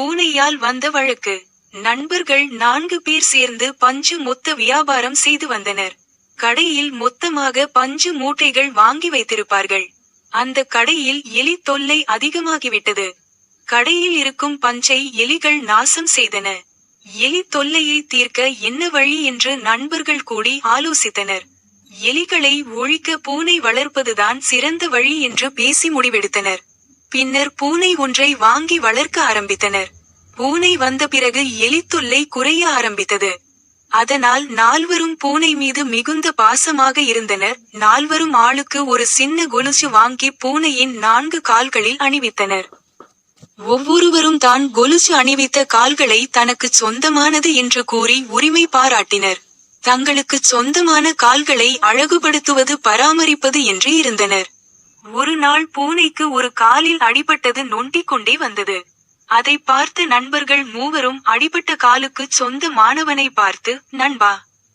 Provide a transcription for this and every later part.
பூனையால் வந்த வழக்கு. நண்பர்கள் நான்கு பேர் சேர்ந்து பஞ்சு மொத்த வியாபாரம் செய்து வந்தனர். கடையில் மொத்தமாக பஞ்சு மூட்டைகள் வாங்கி வைத்திருப்பார்கள். அந்த கடையில் எலி தொல்லை அதிகமாகிவிட்டது. கடையில் இருக்கும் பஞ்சை எலிகள் நாசம் செய்தன. எலி தொல்லையை தீர்க்க என்ன வழி என்று நண்பர்கள் கூடி ஆலோசித்தனர். எலிகளை ஒழிக்க பூனை வளர்ப்பதுதான் சிறந்த வழி என்று பேசி முடிவெடுத்தனர். பின்னர் பூனை ஒன்றை வாங்கி வளர்க்க ஆரம்பித்தனர். பூனை வந்த பிறகு எலித்தொல்லை குறைய ஆரம்பித்தது. அதனால் நால்வரும் பூனை மீது மிகுந்த பாசமாக இருந்தனர். நால்வரும் ஆளுக்கு ஒரு சின்ன கொலுசு வாங்கி பூனையின் நான்கு கால்களில் அணிவித்தனர். ஒவ்வொருவரும் தான் கொலுசு அணிவித்த கால்களை தனக்கு சொந்தமானது என்று கூறி உரிமை பாராட்டினர். தங்களுக்கு சொந்தமான கால்களை அழகுபடுத்துவது பராமரிப்பது என்று இருந்தனர். ஒரு நாள் பூனைக்கு ஒரு காலில் அடிபட்டது நொண்டிக் கொண்டே வந்தது. அதை பார்த்து நண்பர்கள் மூவரும் அடிபட்ட காலுக்கு சொந்த மாணவனை பார்த்து நண்பா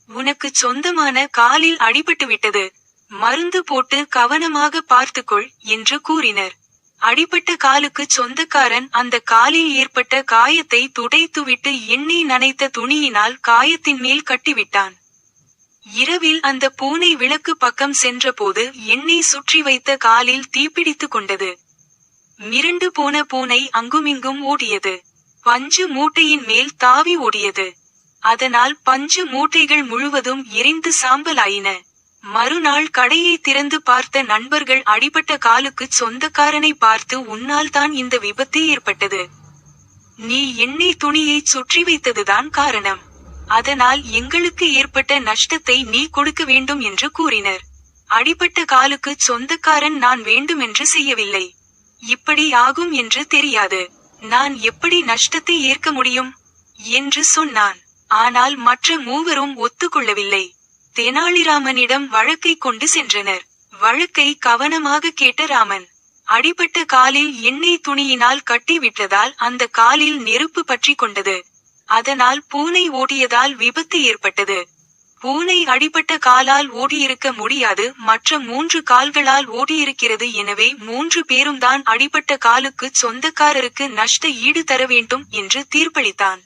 உனக்கு சொந்தமான காலில் அடிபட்டு விட்டது. மருந்து போட்டு கவனமாக பார்த்துக்கொள் என்று கூறினர். அடிபட்ட காலுக்கு சொந்தக்காரன் அந்த காலில் ஏற்பட்ட காயத்தை துடைத்துவிட்டு எண்ணெய் நனைத்த துணியினால் காயத்தின் மேல் கட்டிவிட்டான். இரவில் அந்த பூனை விளக்கு பக்கம் சென்றபோது எண்ணெய் சுற்றி வைத்த காலில் தீப்பிடித்து கொண்டது. மிரண்டு போன பூனை அங்குமிங்கும் ஓடியது. பஞ்சு மூட்டையின் மேல் தாவி ஓடியது. அதனால் பஞ்சு மூட்டைகள் முழுவதும் எரிந்து சாம்பலாயின. மறுநாள் கடையை திறந்து பார்த்த நண்பர்கள் அடிபட்ட காலுக்கு சொந்தக்காரனை பார்த்து உன்னால் தான் இந்த விபத்து ஏற்பட்டது. நீ எண்ணெய் துணியை சுற்றி வைத்ததுதான் காரணம். அதனால் எங்களுக்கு ஏற்பட்ட நஷ்டத்தை நீ கொடுக்க வேண்டும் என்று கூறினர். அடிபட்ட காலுக்கு சொந்தக்காரன் நான் வேண்டுமென்று செய்யவில்லை. இப்படி ஆகும் என்று தெரியாது. நான் எப்படி நஷ்டத்தை ஏற்க முடியும்? என்று சொன்னான். ஆனால் மற்ற மூவரும் ஒத்துக்கொள்ளவில்லை. தெனாலிராமனிடம் வழக்கை கொண்டு சென்றனர். வழக்கை கவனமாக கேட்ட ராமன் அடிபட்ட காலில் எண்ணெய் துணியினால் கட்டிவிட்டதால் அந்த காலில் நெருப்பு பற்றி கொண்டது. அதனால் பூனை ஓடியதால் விபத்து ஏற்பட்டது. பூனை அடிபட்ட காலால் ஓடியிருக்க முடியாது மற்ற மூன்று கால்களால் ஓடியிருக்கிறது எனவே மூன்று பேரும் தான் அடிபட்ட காலுக்கு சொந்தக்காரருக்கு நஷ்ட ஈடு தர வேண்டும் என்று தீர்ப்பளித்தான்.